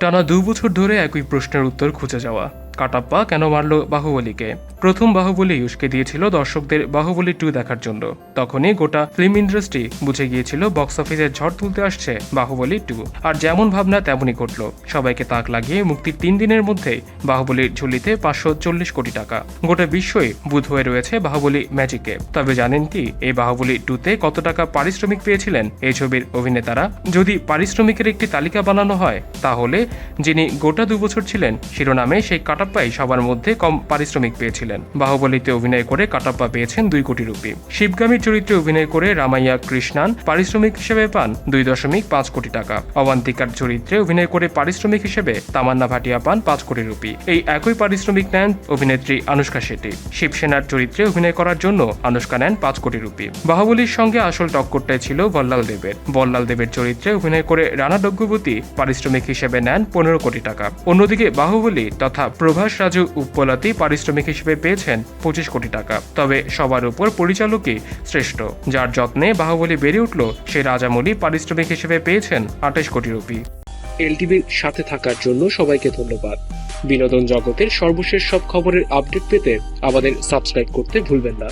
টানা দু বছর ধরে একই প্রশ্নের উত্তর খুঁজে যাওয়া। কাটাপ্পা কেন মারল বাহুবলীকে? প্রথম বাহুবলী উস্কে দিয়েছিল দর্শকদের বাহুবলী টু দেখার জন্য। তখনই গোটা ফিল্ম ইন্ডাস্ট্রি বুঝে গিয়েছিল বক্স অফিসে ঝড় তুলতে আসছে বাহুবলী টু। আর যেমন ভাবনা তেমনই ঘটল। সবাইকে তাক লাগিয়ে মুক্তির তিন দিনের মধ্যে বাহুবলীর ঝুলিতে পাঁচশো চল্লিশ কোটি টাকা। গোটা বিশ্বই বুধ হয়ে রয়েছে বাহুবলী ম্যাজিকে। তবে জানেন কি, এই বাহুবলী টুতে কত টাকা পারিশ্রমিক পেয়েছিলেন? এই ছবির অভিনেতারা যদি পারিশ্রমিকের একটি তালিকা বানানো হয়, তাহলে যিনি গোটা দু বছর ছিলেন, শিরোনামে সেই কাটাপ্পাই সবার মধ্যে কম পারিশ্রমিক পেয়েছিলেন। বাহুবলীতে অভিনয় করে কাটাপ্পা পেয়েছেন দুই কোটি রুপি। শিবগামীর চরিত্রে অভিনয় করে রামাইয়া কৃষ্ণান পারিশ্রমিক হিসেবে পান দুই দশমিক পাঁচ কোটি টাকা। অবান্তিকার চরিত্রে অভিনয় করে পারিশ্রমিক হিসেবে তামান্না ভাটিয়া পান পাঁচ কোটি রুপি। এই একই পারিশ্রমিক নেন অভিনেত্রী আনুষ্কা শেট্টি। শিবসেনার চরিত্রে অভিনয় করার জন্য আনুষ্কা নেন পাঁচ কোটি রুপি। বাহুবলীর সঙ্গে আসল টক্করটাই ছিল বল্লাল দেবের। বল্লাল দেবের চরিত্রে অভিনয় করে রানা ডগ্গুবতী পারিশ্রমিক হিসেবে নেন পনেরো কোটি টাকা। অন্যদিকে বাহুবলী তথা প্রভাস রাজু উপলাতি পারিশ্রমিক হিসেবে পেয়েছেন পঁচিশ কোটি টাকা। তবে সবার উপর পরিচালকই শ্রেষ্ঠ, যার যত্নে বাহুবলী বেড়ে উঠল সে রাজামৌলি পারিশ্রমিক হিসেবে পেয়েছেন আঠাশ কোটি রুপি। এলটিভির সাথে থাকার জন্য সবাইকে ধন্যবাদ। বিনোদন জগতের সর্বশেষ সব খবরের আপডেট পেতে আমাদের সাবস্ক্রাইব করতে ভুলবেন না।